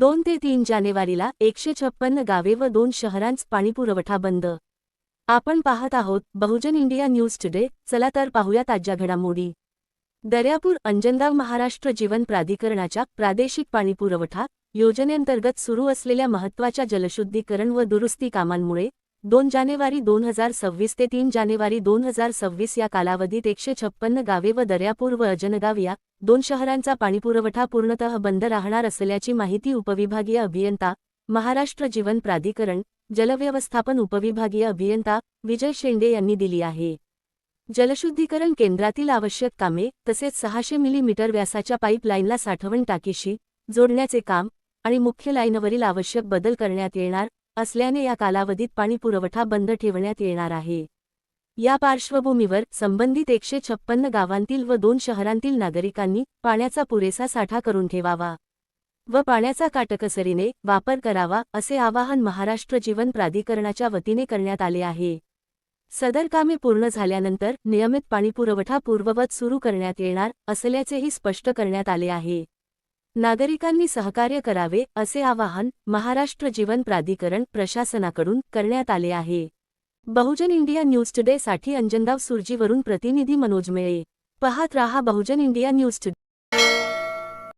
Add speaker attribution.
Speaker 1: दोन ते तीन जानेवारीला एकशे छप्पन्न गावे व दोन शहरांच पाणीपुरवठा बंद. आपण पाहत आहोत बहुजन इंडिया न्यूज टुडे. चला तर पाहूया ताज्या घडामोडी. दर्यापूर अंजनगाव महाराष्ट्र जीवन प्राधिकरणाच्या प्रादेशिक पाणीपुरवठा योजनेअंतर्गत सुरू असलेल्या महत्त्वाच्या जलशुद्धीकरण व दुरुस्ती कामांमुळे दोन जानेवारी दोन हजार सव्वीस ते तीन जानेवारी दोन हजार सव्वीस या कालावधीत एकशे छप्पन्न गावे व दर्यापूर व अजनगाव या दोन शहरांचा पाणीपुरवठा पूर्णतः बंद राहणार असल्याची माहिती उपविभागीय अभियंता महाराष्ट्र जीवन प्राधिकरण जलव्यवस्थापन उपविभागीय अभियंता विजय शेंडे यांनी दिली आहे. जलशुद्धीकरण केंद्रातील आवश्यक कामे तसेच सहाशे मिलीमीटर व्यासाच्या पाईपलाईनला साठवण टाकीशी जोडण्याचे काम आणि मुख्य लाईनवरील आवश्यक बदल करण्यात येणार असल्याने या कालावधीत पाणीपुरवठा बंद ठेवण्यात येणार आहे. या पार्श्वभूमीवर संबंधित एकशे छप्पन्न गावांतील व दोन शहरांतील नागरिकांनी पाण्याचा पुरेसा साठा करून ठेवावा व पाण्याचा काटकसरीने वापर करावा असे आवाहन महाराष्ट्र जीवन प्राधिकरणाच्या वतीने करण्यात आले आहे. सदर कामे पूर्ण झाल्यानंतर नियमित पाणीपुरवठा पूर्ववत सुरू करण्यात येणार असल्याचेही स्पष्ट करण्यात आले आहे. नागरिकांनी सहकार्य करावे असे आवाहन महाराष्ट्र जीवन प्राधिकरण प्रशासनाकडून करण्यात आले आहे. बहुजन इंडिया न्यूज टुडे साठी अंजनगाव सुरजीवरून प्रतिनिधी मनोज मेळे. पाहत राहा बहुजन इंडिया न्यूज टुडे.